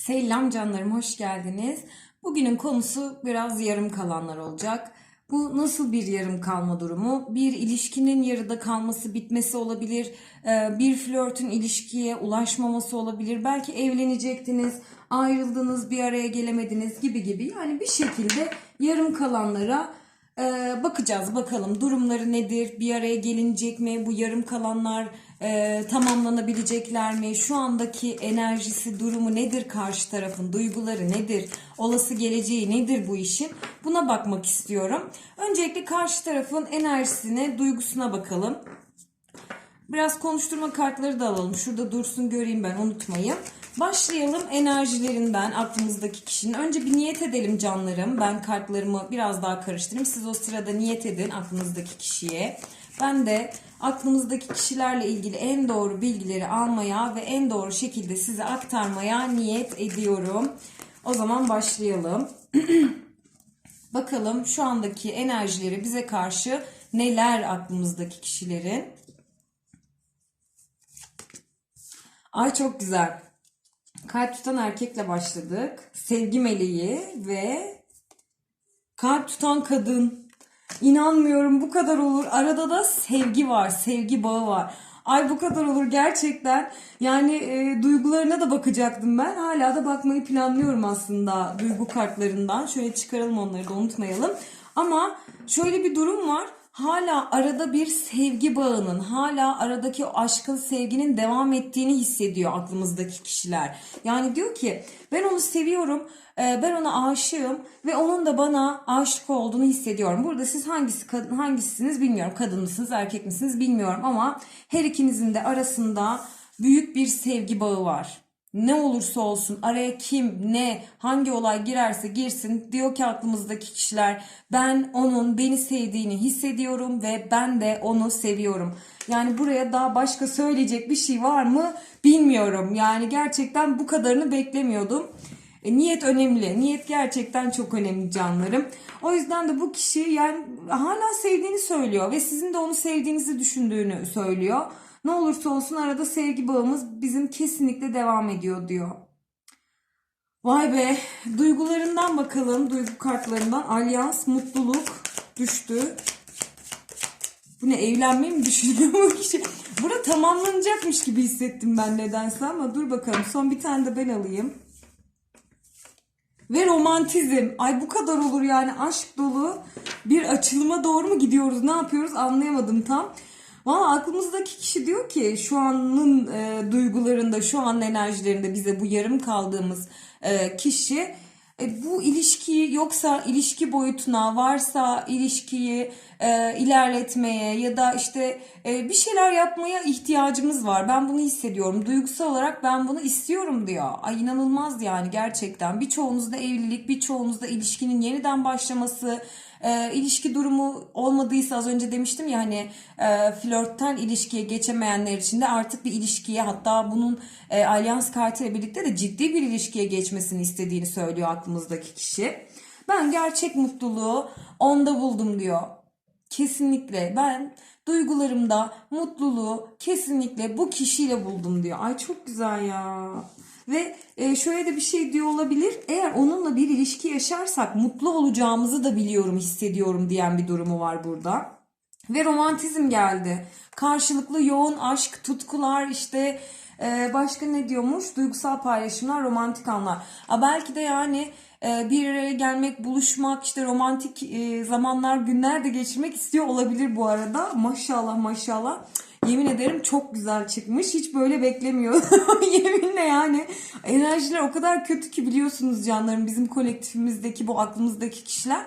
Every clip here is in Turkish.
Selam canlarım, hoş geldiniz. Bugünün konusu biraz yarım kalanlar olacak. Bu nasıl bir yarım kalma durumu? Bir ilişkinin yarıda kalması, bitmesi olabilir. Ee, Bir flörtün ilişkiye ulaşmaması olabilir. Belki evlenecektiniz, ayrıldınız, bir araya gelemediniz gibi gibi. Yani bir şekilde yarım kalanlara ee, bakacağız bakalım durumları nedir, bir araya gelinecek mi, bu yarım kalanlar e, tamamlanabilecekler mi, şu andaki enerjisi, durumu nedir karşı tarafın, duyguları nedir, olası geleceği nedir bu işin, buna bakmak istiyorum. Öncelikle karşı tarafın enerjisine, duygusuna bakalım. Biraz konuşturma kartları da alalım. Şurada dursun göreyim ben unutmayın. Başlayalım enerjilerinden aklımızdaki kişinin. Önce bir niyet edelim canlarım. Ben kartlarımı biraz daha karıştırayım. Siz o sırada niyet edin aklınızdaki kişiye. Ben de aklımızdaki kişilerle ilgili en doğru bilgileri almaya ve en doğru şekilde size aktarmaya niyet ediyorum. O zaman başlayalım. Bakalım şu andaki enerjileri bize karşı neler aklımızdaki kişilerin. Ay çok güzel. Kalp tutan erkekle başladık. Sevgi meleği ve kalp tutan kadın. İnanmıyorum bu kadar olur. Arada da sevgi var, sevgi bağı var. Ay bu kadar olur gerçekten. Yani e, duygularına da bakacaktım ben. Hala da bakmayı planlıyorum aslında duygu kartlarından. Şöyle çıkaralım onları da unutmayalım. Ama şöyle bir durum var hala arada bir sevgi bağının, hala aradaki o aşkın, sevginin devam ettiğini hissediyor aklımızdaki kişiler. Yani diyor ki ben onu seviyorum, e, ben ona aşığım ve onun da bana aşık olduğunu hissediyorum. Burada siz hangisi kadın hangisisiniz bilmiyorum. Kadın mısınız, erkek misiniz bilmiyorum ama her ikinizin de arasında büyük bir sevgi bağı var. Ne olursa olsun araya kim, ne, hangi olay girerse girsin diyor ki aklımızdaki kişiler ben onun beni sevdiğini hissediyorum ve ben de onu seviyorum. Yani buraya daha başka söyleyecek bir şey var mı bilmiyorum. Yani gerçekten bu kadarını beklemiyordum. E, niyet önemli. Niyet gerçekten çok önemli canlarım. O yüzden de bu kişi yani hala sevdiğini söylüyor ve sizin de onu sevdiğinizi düşündüğünü söylüyor. Ne olursa olsun arada sevgi bağımız bizim kesinlikle devam ediyor diyor. Vay be duygularından bakalım duygu kartlarından alyans mutluluk düştü. Bu ne evlenmeyi mi düşünüyor bu kişi? Bura tamamlanacakmış gibi hissettim ben nedense ama dur bakalım son bir tane de ben alayım. Ve romantizm. Ay bu kadar olur yani aşk dolu bir açılıma doğru mu gidiyoruz ne yapıyoruz anlayamadım tam. Valla aklımızdaki kişi diyor ki şu anın e, duygularında, şu an enerjilerinde bize bu yarım kaldığımız e, kişi e, bu ilişkiyi yoksa ilişki boyutuna varsa ilişkiyi e, ilerletmeye ya da işte e, bir şeyler yapmaya ihtiyacımız var. Ben bunu hissediyorum. Duygusal olarak ben bunu istiyorum diyor. Ay inanılmaz yani gerçekten. Birçoğunuzda evlilik, birçoğunuzda ilişkinin yeniden başlaması, e, ilişki durumu olmadıysa az önce demiştim ya hani e, flörtten ilişkiye geçemeyenler için de artık bir ilişkiye hatta bunun e, alyans kartıyla birlikte de ciddi bir ilişkiye geçmesini istediğini söylüyor aklımızdaki kişi. Ben gerçek mutluluğu onda buldum diyor. Kesinlikle ben duygularımda mutluluğu kesinlikle bu kişiyle buldum diyor. Ay çok güzel ya. Ve e, şöyle de bir şey diyor olabilir. Eğer onunla bir ilişki yaşarsak mutlu olacağımızı da biliyorum, hissediyorum diyen bir durumu var burada. Ve romantizm geldi. Karşılıklı yoğun aşk, tutkular işte e, başka ne diyormuş? Duygusal paylaşımlar, romantik anlar. A belki de yani e, bir araya gelmek, buluşmak, işte romantik zamanlar, günler de geçirmek istiyor olabilir bu arada. Maşallah maşallah. Yemin ederim çok güzel çıkmış. Hiç böyle beklemiyor. Yeminle yani. Enerjiler o kadar kötü ki biliyorsunuz canlarım. Bizim kolektifimizdeki bu aklımızdaki kişiler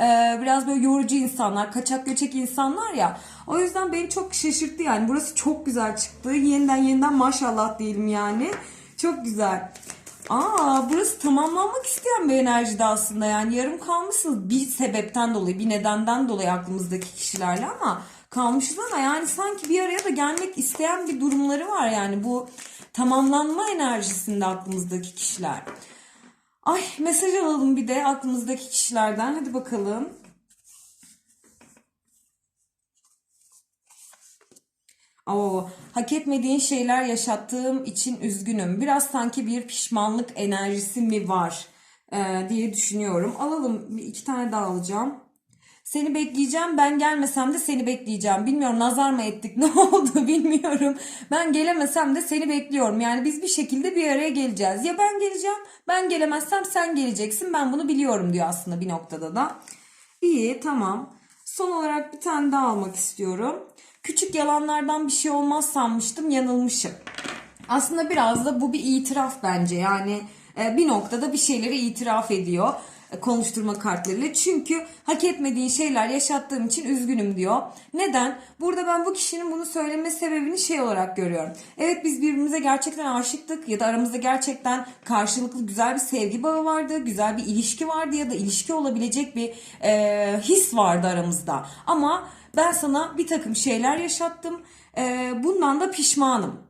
e, biraz böyle yorucu insanlar, kaçak göçek insanlar ya. O yüzden beni çok şaşırttı yani. Burası çok güzel çıktı. Yeniden yeniden maşallah diyelim yani. Çok güzel. Aa burası tamamlanmak isteyen bir enerjide aslında yani yarım kalmışsınız bir sebepten dolayı bir nedenden dolayı aklımızdaki kişilerle ama kalmışız ama yani sanki bir araya da gelmek isteyen bir durumları var yani bu tamamlanma enerjisinde aklımızdaki kişiler. Ay mesaj alalım bir de aklımızdaki kişilerden hadi bakalım. Oo, hak etmediğin şeyler yaşattığım için üzgünüm. Biraz sanki bir pişmanlık enerjisi mi var e, diye düşünüyorum. Alalım bir iki tane daha alacağım. Seni bekleyeceğim. Ben gelmesem de seni bekleyeceğim. Bilmiyorum nazar mı ettik ne oldu bilmiyorum. Ben gelemesem de seni bekliyorum. Yani biz bir şekilde bir araya geleceğiz. Ya ben geleceğim ben gelemezsem sen geleceksin. Ben bunu biliyorum diyor aslında bir noktada da. İyi tamam. Son olarak bir tane daha almak istiyorum. Küçük yalanlardan bir şey olmaz sanmıştım yanılmışım. Aslında biraz da bu bir itiraf bence. Yani e, bir noktada bir şeyleri itiraf ediyor konuşturma kartlarıyla. Çünkü hak etmediğin şeyler yaşattığım için üzgünüm diyor. Neden? Burada ben bu kişinin bunu söyleme sebebini şey olarak görüyorum. Evet biz birbirimize gerçekten aşıktık ya da aramızda gerçekten karşılıklı güzel bir sevgi bağı vardı, güzel bir ilişki vardı ya da ilişki olabilecek bir e, his vardı aramızda. Ama ben sana bir takım şeyler yaşattım. E, bundan da pişmanım.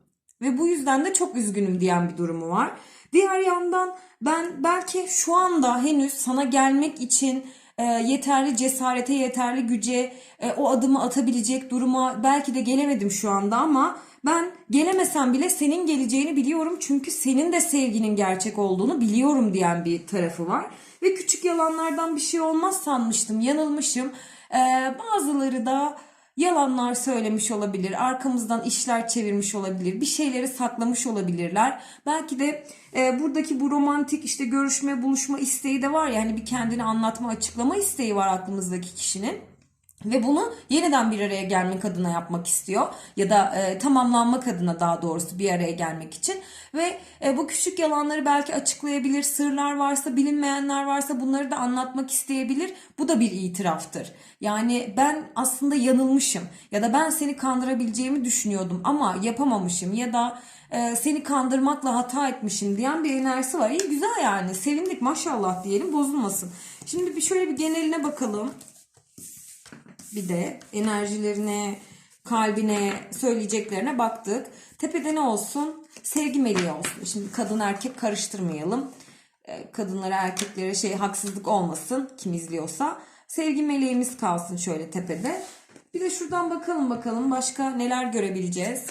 Ve bu yüzden de çok üzgünüm diyen bir durumu var. Diğer yandan ben belki şu anda henüz sana gelmek için e, yeterli cesarete, yeterli güce, e, o adımı atabilecek duruma belki de gelemedim şu anda ama ben gelemesem bile senin geleceğini biliyorum çünkü senin de sevginin gerçek olduğunu biliyorum diyen bir tarafı var. Ve küçük yalanlardan bir şey olmaz sanmıştım, yanılmışım. E, bazıları da yalanlar söylemiş olabilir, arkamızdan işler çevirmiş olabilir, bir şeyleri saklamış olabilirler. Belki de e, buradaki bu romantik işte görüşme, buluşma isteği de var ya hani bir kendini anlatma, açıklama isteği var aklımızdaki kişinin. Ve bunu yeniden bir araya gelmek adına yapmak istiyor ya da e, tamamlanmak adına daha doğrusu bir araya gelmek için ve e, bu küçük yalanları belki açıklayabilir, sırlar varsa, bilinmeyenler varsa bunları da anlatmak isteyebilir. Bu da bir itiraftır. Yani ben aslında yanılmışım ya da ben seni kandırabileceğimi düşünüyordum ama yapamamışım ya da e, seni kandırmakla hata etmişim diyen bir enerjisi var. İyi güzel yani sevindik maşallah diyelim bozulmasın. Şimdi bir şöyle bir geneline bakalım bir de enerjilerine, kalbine, söyleyeceklerine baktık. Tepede ne olsun? Sevgi meleği olsun. Şimdi kadın erkek karıştırmayalım. Ee, Kadınlara erkeklere şey haksızlık olmasın kim izliyorsa. Sevgi meleğimiz kalsın şöyle tepede. Bir de şuradan bakalım bakalım başka neler görebileceğiz.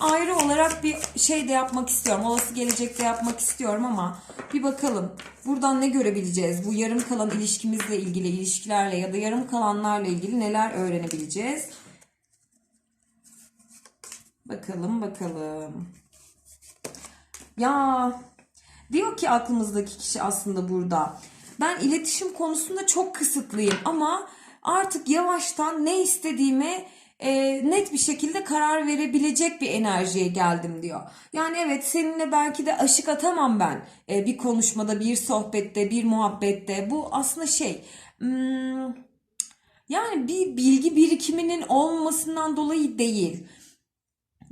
Ayrı olarak bir şey de yapmak istiyorum. Olası gelecekte yapmak istiyorum ama bir bakalım. Buradan ne görebileceğiz? Bu yarım kalan ilişkimizle ilgili, ilişkilerle ya da yarım kalanlarla ilgili neler öğrenebileceğiz? Bakalım bakalım. Ya diyor ki aklımızdaki kişi aslında burada. Ben iletişim konusunda çok kısıtlıyım ama artık yavaştan ne istediğime e, net bir şekilde karar verebilecek bir enerjiye geldim diyor. Yani evet seninle belki de aşık atamam ben e, bir konuşmada, bir sohbette, bir muhabbette. Bu aslında şey... Hmm, yani bir bilgi birikiminin olmamasından dolayı değil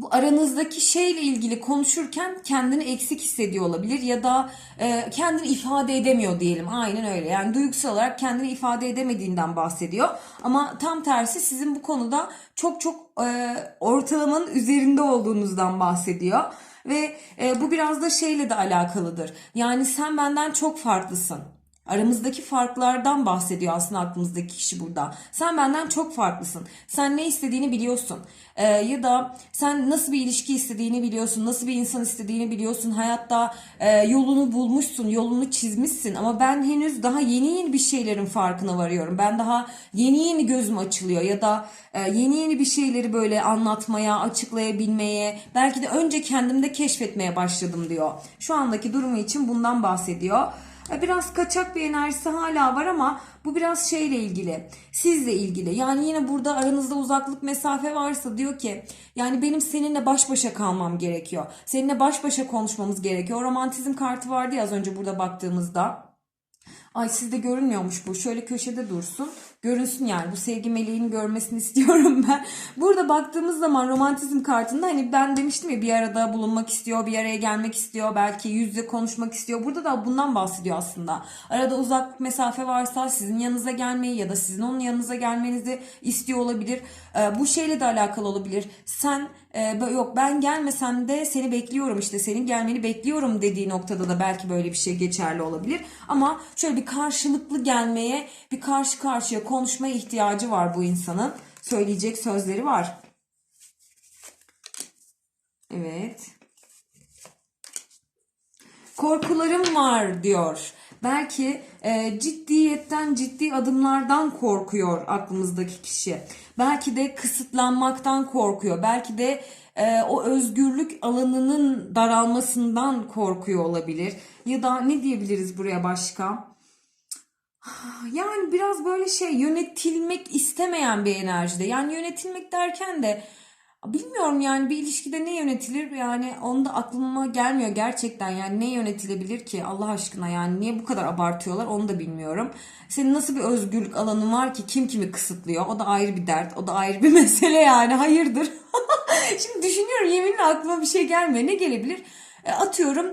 bu aranızdaki şeyle ilgili konuşurken kendini eksik hissediyor olabilir ya da e, kendini ifade edemiyor diyelim. Aynen öyle. Yani duygusal olarak kendini ifade edemediğinden bahsediyor. Ama tam tersi sizin bu konuda çok çok e, ortalamanın üzerinde olduğunuzdan bahsediyor. Ve e, bu biraz da şeyle de alakalıdır. Yani sen benden çok farklısın. Aramızdaki farklardan bahsediyor aslında aklımızdaki kişi burada. Sen benden çok farklısın. Sen ne istediğini biliyorsun. Ee, ya da sen nasıl bir ilişki istediğini biliyorsun. Nasıl bir insan istediğini biliyorsun. Hayatta e, yolunu bulmuşsun. Yolunu çizmişsin. Ama ben henüz daha yeni yeni bir şeylerin farkına varıyorum. Ben daha yeni yeni gözüm açılıyor. Ya da e, yeni yeni bir şeyleri böyle anlatmaya, açıklayabilmeye, belki de önce kendimde keşfetmeye başladım diyor. Şu andaki durumu için bundan bahsediyor. Biraz kaçak bir enerjisi hala var ama bu biraz şeyle ilgili. Sizle ilgili. Yani yine burada aranızda uzaklık mesafe varsa diyor ki yani benim seninle baş başa kalmam gerekiyor. Seninle baş başa konuşmamız gerekiyor. O romantizm kartı vardı ya az önce burada baktığımızda. Ay sizde görünmüyormuş bu. Şöyle köşede dursun. Görünsün yani. Bu sevgi meleğini görmesini istiyorum ben. Burada baktığımız zaman romantizm kartında hani ben demiştim ya bir arada bulunmak istiyor, bir araya gelmek istiyor, belki yüzle konuşmak istiyor. Burada da bundan bahsediyor aslında. Arada uzak mesafe varsa sizin yanınıza gelmeyi ya da sizin onun yanınıza gelmenizi istiyor olabilir. Ee, bu şeyle de alakalı olabilir. Sen e, yok ben gelmesem de seni bekliyorum işte senin gelmeni bekliyorum dediği noktada da belki böyle bir şey geçerli olabilir. Ama şöyle bir karşılıklı gelmeye, bir karşı karşıya konuşmaya ihtiyacı var bu insanın. Söyleyecek sözleri var. Evet. Korkularım var diyor. Belki e, ciddiyetten ciddi adımlardan korkuyor aklımızdaki kişi. Belki de kısıtlanmaktan korkuyor. Belki de e, o özgürlük alanının daralmasından korkuyor olabilir. Ya da ne diyebiliriz buraya başka? Yani biraz böyle şey yönetilmek istemeyen bir enerjide. Yani yönetilmek derken de bilmiyorum yani bir ilişkide ne yönetilir? Yani onu da aklıma gelmiyor gerçekten. Yani ne yönetilebilir ki Allah aşkına? Yani niye bu kadar abartıyorlar? Onu da bilmiyorum. Senin nasıl bir özgürlük alanın var ki kim kimi kısıtlıyor? O da ayrı bir dert o da ayrı bir mesele yani. Hayırdır. Şimdi düşünüyorum yeminle aklıma bir şey gelmiyor. Ne gelebilir? E, atıyorum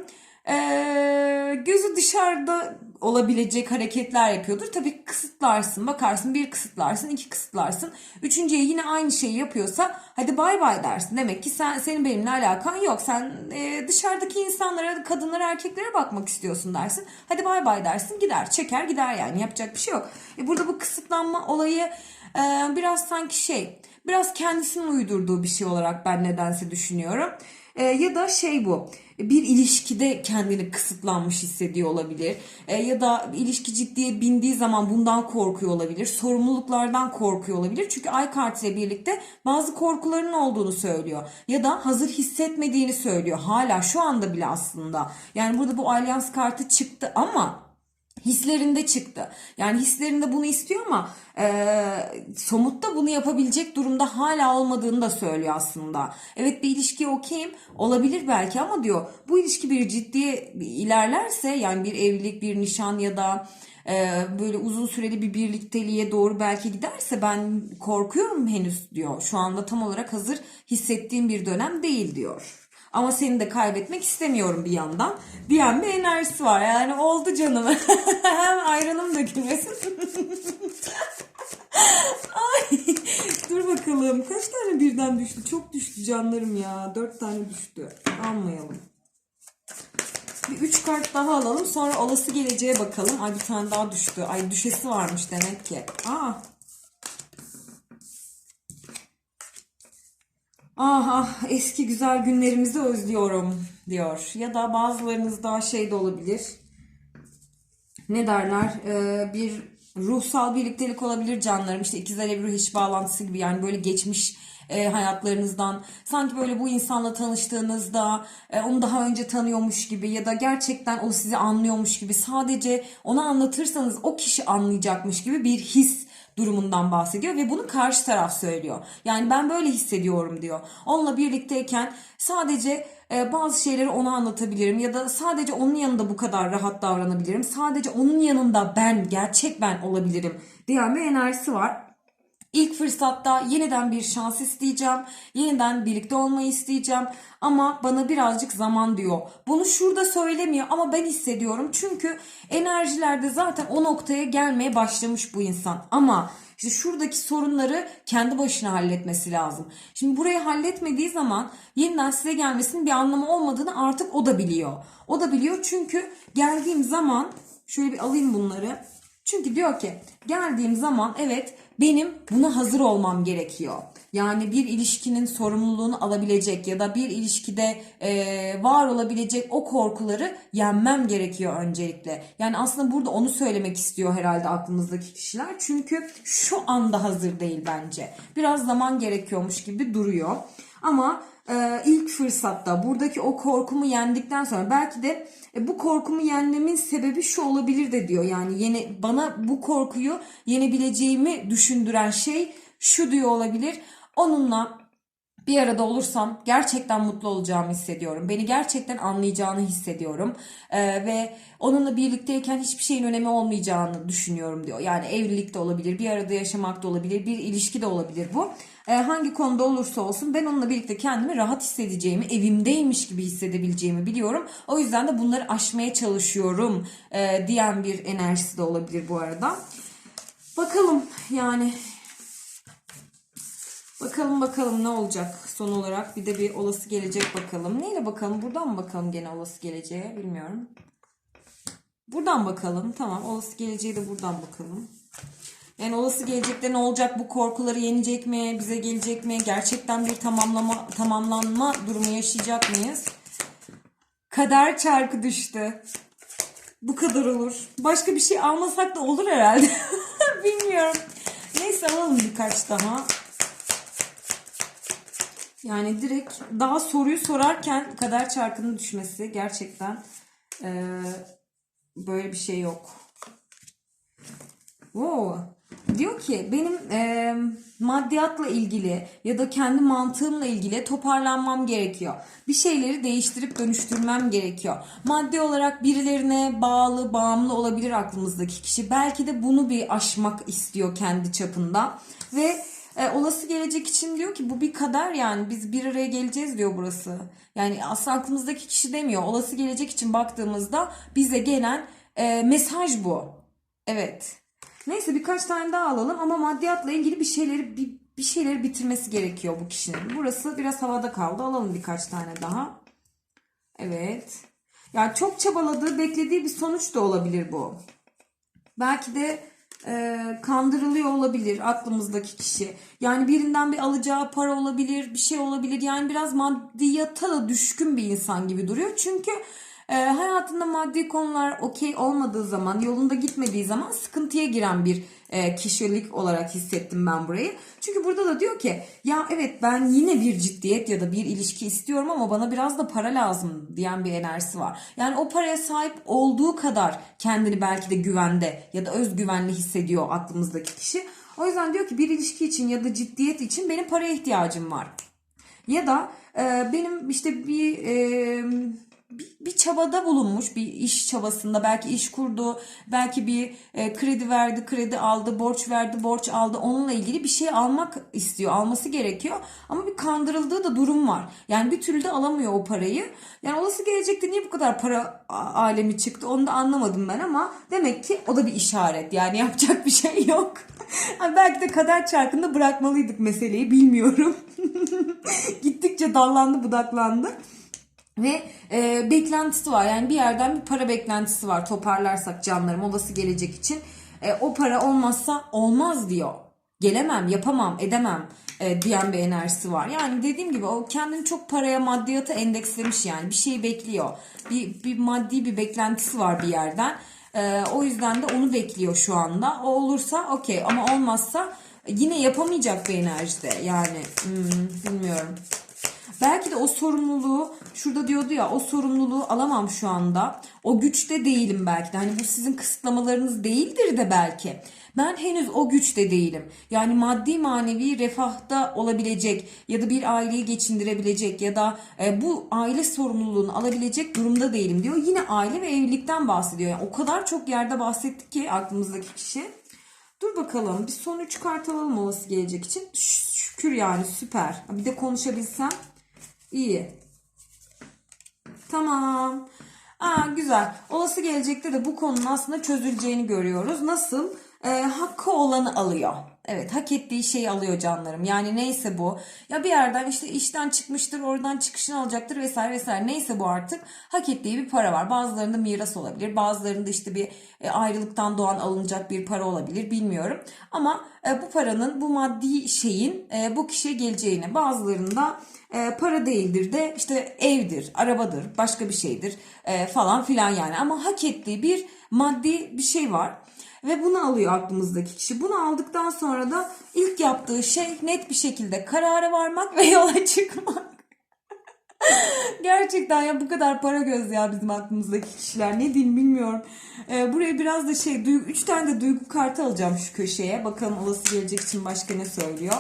ee, gözü dışarıda olabilecek hareketler yapıyordur. Tabii kısıtlarsın, bakarsın bir kısıtlarsın, iki kısıtlarsın. Üçüncüye yine aynı şeyi yapıyorsa hadi bay bay dersin. Demek ki sen senin benimle alakan yok. Sen e, dışarıdaki insanlara, kadınlara, erkeklere bakmak istiyorsun dersin. Hadi bay bay dersin gider, çeker gider yani yapacak bir şey yok. E, burada bu kısıtlanma olayı e, biraz sanki şey, biraz kendisinin uydurduğu bir şey olarak ben nedense düşünüyorum. E, ya da şey bu bir ilişkide kendini kısıtlanmış hissediyor olabilir. E, ya da ilişki ciddiye bindiği zaman bundan korkuyor olabilir. Sorumluluklardan korkuyor olabilir. Çünkü ay kartı ile birlikte bazı korkularının olduğunu söylüyor. Ya da hazır hissetmediğini söylüyor. Hala şu anda bile aslında. Yani burada bu alyans kartı çıktı ama hislerinde çıktı. Yani hislerinde bunu istiyor ama e, somutta bunu yapabilecek durumda hala olmadığını da söylüyor aslında. Evet bir ilişki okeyim olabilir belki ama diyor bu ilişki bir ciddiye ilerlerse yani bir evlilik bir nişan ya da e, böyle uzun süreli bir birlikteliğe doğru belki giderse ben korkuyorum henüz diyor. Şu anda tam olarak hazır hissettiğim bir dönem değil diyor. Ama seni de kaybetmek istemiyorum bir yandan. Diyen bir enerjisi var. Yani oldu canım. Hem ayranım dökülmesin. Ay, dur bakalım. Kaç tane birden düştü? Çok düştü canlarım ya. Dört tane düştü. Almayalım. Bir üç kart daha alalım. Sonra olası geleceğe bakalım. Ay bir tane daha düştü. Ay düşesi varmış demek ki. Aa. Ah ah eski güzel günlerimizi özlüyorum diyor. Ya da bazılarınız daha şey de olabilir. Ne derler? Ee, bir ruhsal birliktelik olabilir canlarım. İşte ikizler Ebru hiç bağlantısı gibi yani böyle geçmiş e, hayatlarınızdan sanki böyle bu insanla tanıştığınızda e, onu daha önce tanıyormuş gibi ya da gerçekten o sizi anlıyormuş gibi sadece ona anlatırsanız o kişi anlayacakmış gibi bir his durumundan bahsediyor ve bunu karşı taraf söylüyor. Yani ben böyle hissediyorum diyor. Onunla birlikteyken sadece e, bazı şeyleri ona anlatabilirim ya da sadece onun yanında bu kadar rahat davranabilirim. Sadece onun yanında ben, gerçek ben olabilirim diyen bir enerjisi var. İlk fırsatta yeniden bir şans isteyeceğim. Yeniden birlikte olmayı isteyeceğim. Ama bana birazcık zaman diyor. Bunu şurada söylemiyor ama ben hissediyorum. Çünkü enerjilerde zaten o noktaya gelmeye başlamış bu insan. Ama işte şuradaki sorunları kendi başına halletmesi lazım. Şimdi burayı halletmediği zaman yeniden size gelmesinin bir anlamı olmadığını artık o da biliyor. O da biliyor çünkü geldiğim zaman şöyle bir alayım bunları. Çünkü diyor ki geldiğim zaman evet benim buna hazır olmam gerekiyor. Yani bir ilişkinin sorumluluğunu alabilecek ya da bir ilişkide e, var olabilecek o korkuları yenmem gerekiyor öncelikle. Yani aslında burada onu söylemek istiyor herhalde aklımızdaki kişiler. Çünkü şu anda hazır değil bence. Biraz zaman gerekiyormuş gibi duruyor. Ama e, ilk fırsatta buradaki o korkumu yendikten sonra belki de e, bu korkumu yenmemin sebebi şu olabilir de diyor. Yani yeni bana bu korkuyu yenebileceğimi düşündüren şey şu diyor olabilir. Onunla bir arada olursam gerçekten mutlu olacağımı hissediyorum. Beni gerçekten anlayacağını hissediyorum. Ee, ve onunla birlikteyken hiçbir şeyin önemi olmayacağını düşünüyorum diyor. Yani evlilik de olabilir, bir arada yaşamak da olabilir, bir ilişki de olabilir bu. Ee, hangi konuda olursa olsun ben onunla birlikte kendimi rahat hissedeceğimi, evimdeymiş gibi hissedebileceğimi biliyorum. O yüzden de bunları aşmaya çalışıyorum e, diyen bir enerjisi de olabilir bu arada. Bakalım yani Bakalım bakalım ne olacak son olarak. Bir de bir olası gelecek bakalım. Neyle bakalım? Buradan mı bakalım gene olası geleceğe? Bilmiyorum. Buradan bakalım. Tamam olası geleceğe de buradan bakalım. Yani olası gelecekte ne olacak? Bu korkuları yenecek mi? Bize gelecek mi? Gerçekten bir tamamlama tamamlanma durumu yaşayacak mıyız? Kader çarkı düştü. Bu kadar olur. Başka bir şey almasak da olur herhalde. Bilmiyorum. Neyse alalım birkaç daha. Yani direkt daha soruyu sorarken kader çarkının düşmesi gerçekten eee, böyle bir şey yok. Wow. Diyor ki benim eee, maddiyatla ilgili ya da kendi mantığımla ilgili toparlanmam gerekiyor. Bir şeyleri değiştirip dönüştürmem gerekiyor. Maddi olarak birilerine bağlı, bağımlı olabilir aklımızdaki kişi. Belki de bunu bir aşmak istiyor kendi çapında. Ve e, olası gelecek için diyor ki bu bir kader yani biz bir araya geleceğiz diyor burası. Yani aslında aklımızdaki kişi demiyor. Olası gelecek için baktığımızda bize gelen e, mesaj bu. Evet. Neyse birkaç tane daha alalım ama maddiyatla ilgili bir şeyleri bir, bir şeyleri bitirmesi gerekiyor bu kişinin. Burası biraz havada kaldı. Alalım birkaç tane daha. Evet. Yani çok çabaladığı, beklediği bir sonuç da olabilir bu. Belki de e, kandırılıyor olabilir aklımızdaki kişi. Yani birinden bir alacağı para olabilir, bir şey olabilir. Yani biraz maddiyata da düşkün bir insan gibi duruyor. Çünkü e, hayatında maddi konular okey olmadığı zaman, yolunda gitmediği zaman sıkıntıya giren bir e, kişilik olarak hissettim ben burayı. Çünkü burada da diyor ki ya evet ben yine bir ciddiyet ya da bir ilişki istiyorum ama bana biraz da para lazım diyen bir enerjisi var. Yani o paraya sahip olduğu kadar kendini belki de güvende ya da özgüvenli hissediyor aklımızdaki kişi. O yüzden diyor ki bir ilişki için ya da ciddiyet için benim paraya ihtiyacım var. Ya da e, benim işte bir, e, bir bir çabada bulunmuş bir iş çabasında. Belki iş kurdu belki bir e, kredi verdi kredi aldı borç verdi borç aldı. Onunla ilgili bir şey almak istiyor alması gerekiyor. Ama bir kandırıldığı da durum var. Yani bir türlü de alamıyor o parayı. Yani olası gelecekte niye bu kadar para alemi çıktı? Onu da anlamadım ben ama demek ki o da bir işaret. Yani yapacak bir şey yok. Ha, belki de kader çarkında bırakmalıydık meseleyi bilmiyorum. Gittikçe dallandı budaklandı. Ve e, beklentisi var. Yani bir yerden bir para beklentisi var. Toparlarsak canlarım olası gelecek için. E, o para olmazsa olmaz diyor. Gelemem, yapamam, edemem e, diyen bir enerjisi var. Yani dediğim gibi o kendini çok paraya, maddiyata endekslemiş yani. Bir şeyi bekliyor. Bir, bir maddi bir beklentisi var bir yerden. E, o yüzden de onu bekliyor şu anda. O olursa okey ama olmazsa yine yapamayacak bir enerjide. Yani hmm, bilmiyorum. Belki de o sorumluluğu şurada diyordu ya o sorumluluğu alamam şu anda. O güçte değilim belki de. Hani bu sizin kısıtlamalarınız değildir de belki. Ben henüz o güçte değilim. Yani maddi manevi refahta olabilecek ya da bir aileyi geçindirebilecek ya da e, bu aile sorumluluğunu alabilecek durumda değilim diyor. Yine aile ve evlilikten bahsediyor. Yani o kadar çok yerde bahsettik ki aklımızdaki kişi. Dur bakalım bir son 3 kart alalım olası gelecek için. Şükür yani süper. Bir de konuşabilsem iyi. Tamam. Aa, güzel. Olası gelecekte de bu konunun aslında çözüleceğini görüyoruz. Nasıl? Ee, hakkı olanı alıyor. Evet hak ettiği şeyi alıyor canlarım. Yani neyse bu. Ya bir yerden işte işten çıkmıştır oradan çıkışını alacaktır vesaire vesaire. Neyse bu artık hak ettiği bir para var. Bazılarında miras olabilir. Bazılarında işte bir e, ayrılıktan doğan alınacak bir para olabilir. Bilmiyorum. Ama e, bu paranın bu maddi şeyin e, bu kişiye geleceğini bazılarında para değildir de işte evdir, arabadır, başka bir şeydir falan filan yani. Ama hak ettiği bir maddi bir şey var. Ve bunu alıyor aklımızdaki kişi. Bunu aldıktan sonra da ilk yaptığı şey net bir şekilde karara varmak ve yola çıkmak. Gerçekten ya bu kadar para göz ya bizim aklımızdaki kişiler. Ne diyeyim bilmiyorum. Ee, buraya biraz da şey, duygu, üç tane de duygu kartı alacağım şu köşeye. Bakalım olası gelecek için başka ne söylüyor.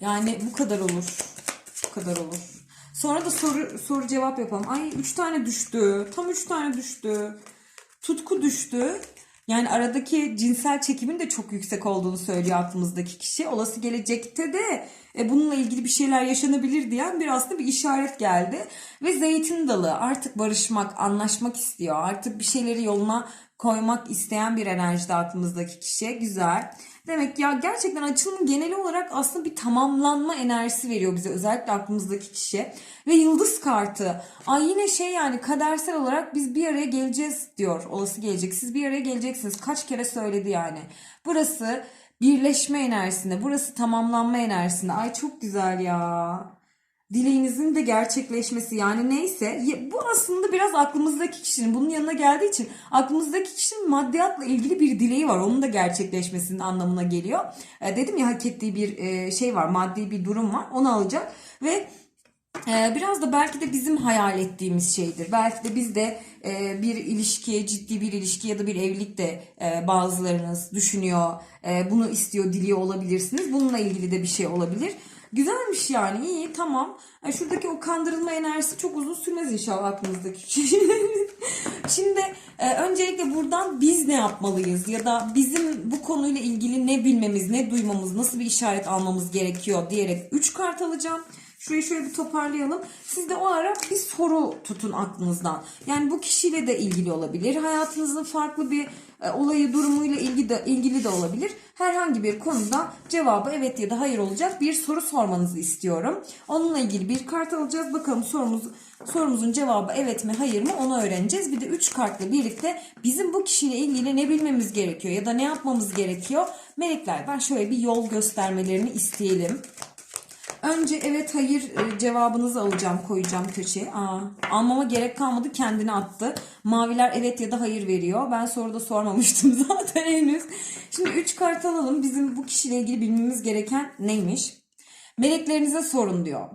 Yani bu kadar olur. Bu kadar olur. Sonra da soru soru cevap yapalım. Ay 3 tane düştü. Tam 3 tane düştü. Tutku düştü. Yani aradaki cinsel çekimin de çok yüksek olduğunu söylüyor aklımızdaki kişi. Olası gelecekte de e, bununla ilgili bir şeyler yaşanabilir diyen bir aslında bir işaret geldi. Ve zeytin dalı artık barışmak, anlaşmak istiyor. Artık bir şeyleri yoluna koymak isteyen bir enerjide aklımızdaki kişi. Güzel. Demek ya gerçekten açılımın geneli olarak aslında bir tamamlanma enerjisi veriyor bize özellikle aklımızdaki kişi. Ve yıldız kartı. Ay yine şey yani kadersel olarak biz bir araya geleceğiz diyor. Olası gelecek. Siz bir araya geleceksiniz. Kaç kere söyledi yani. Burası birleşme enerjisinde. Burası tamamlanma enerjisinde. Ay çok güzel ya dileğinizin de gerçekleşmesi yani neyse bu aslında biraz aklımızdaki kişinin bunun yanına geldiği için aklımızdaki kişinin maddiyatla ilgili bir dileği var onun da gerçekleşmesinin anlamına geliyor. E, dedim ya hak ettiği bir e, şey var maddi bir durum var onu alacak ve biraz da belki de bizim hayal ettiğimiz şeydir. Belki de biz de e, bir ilişkiye, ciddi bir ilişki ya da bir evlilik de e, bazılarınız düşünüyor, e, bunu istiyor, diliyor olabilirsiniz. Bununla ilgili de bir şey olabilir. Güzelmiş yani iyi tamam. Şuradaki o kandırılma enerjisi çok uzun sürmez inşallah aklınızdaki kişinin. Şimdi öncelikle buradan biz ne yapmalıyız ya da bizim bu konuyla ilgili ne bilmemiz, ne duymamız, nasıl bir işaret almamız gerekiyor diyerek 3 kart alacağım. Şurayı şöyle bir toparlayalım. Siz de o ara bir soru tutun aklınızdan. Yani bu kişiyle de ilgili olabilir. Hayatınızın farklı bir e, olayı, durumuyla ilgili de, ilgili de olabilir. Herhangi bir konuda cevabı evet ya da hayır olacak bir soru sormanızı istiyorum. Onunla ilgili bir kart alacağız. Bakalım sorumuz sorumuzun cevabı evet mi hayır mı onu öğreneceğiz. Bir de 3 kartla birlikte bizim bu kişiyle ilgili ne bilmemiz gerekiyor ya da ne yapmamız gerekiyor? Meleklerden şöyle bir yol göstermelerini isteyelim. Önce evet hayır e, cevabınızı alacağım koyacağım köşeye. Aa, almama gerek kalmadı kendini attı. Maviler evet ya da hayır veriyor. Ben soruda sormamıştım zaten henüz. Şimdi 3 kart alalım. Bizim bu kişiyle ilgili bilmemiz gereken neymiş? Meleklerinize sorun diyor.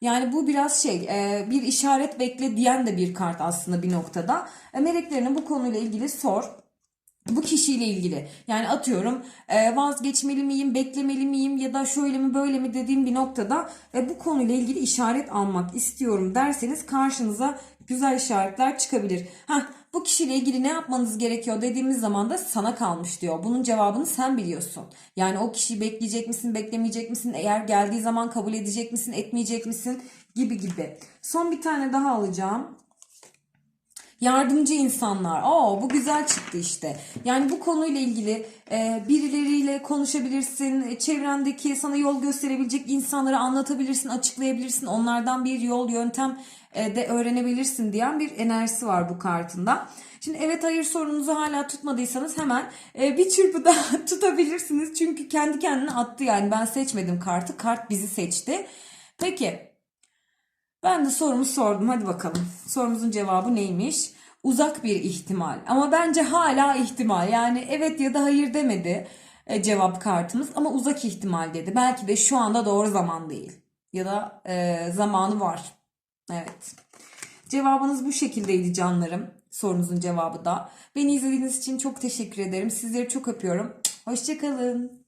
Yani bu biraz şey e, bir işaret bekle diyen de bir kart aslında bir noktada. E, Meleklerine bu konuyla ilgili sor bu kişiyle ilgili. Yani atıyorum e, vazgeçmeli miyim, beklemeli miyim ya da şöyle mi böyle mi dediğim bir noktada e, bu konuyla ilgili işaret almak istiyorum derseniz karşınıza güzel işaretler çıkabilir. Heh, bu kişiyle ilgili ne yapmanız gerekiyor dediğimiz zaman da sana kalmış diyor. Bunun cevabını sen biliyorsun. Yani o kişiyi bekleyecek misin, beklemeyecek misin? Eğer geldiği zaman kabul edecek misin, etmeyecek misin? Gibi gibi. Son bir tane daha alacağım. Yardımcı insanlar. Aa bu güzel çıktı işte. Yani bu konuyla ilgili e, birileriyle konuşabilirsin. e, Çevrendeki sana yol gösterebilecek insanları anlatabilirsin, açıklayabilirsin. Onlardan bir yol, yöntem e, de öğrenebilirsin diyen bir enerjisi var bu kartında. Şimdi evet hayır sorunuzu hala tutmadıysanız hemen e, bir çırpıda tutabilirsiniz. Çünkü kendi kendine attı yani ben seçmedim kartı. Kart bizi seçti. Peki ben de sorumu sordum. Hadi bakalım. Sorumuzun cevabı neymiş? Uzak bir ihtimal. Ama bence hala ihtimal. Yani evet ya da hayır demedi e, cevap kartımız. Ama uzak ihtimal dedi. Belki de şu anda doğru zaman değil. Ya da e, zamanı var. Evet. Cevabınız bu şekildeydi canlarım. Sorunuzun cevabı da. Beni izlediğiniz için çok teşekkür ederim. Sizleri çok öpüyorum. Hoşçakalın.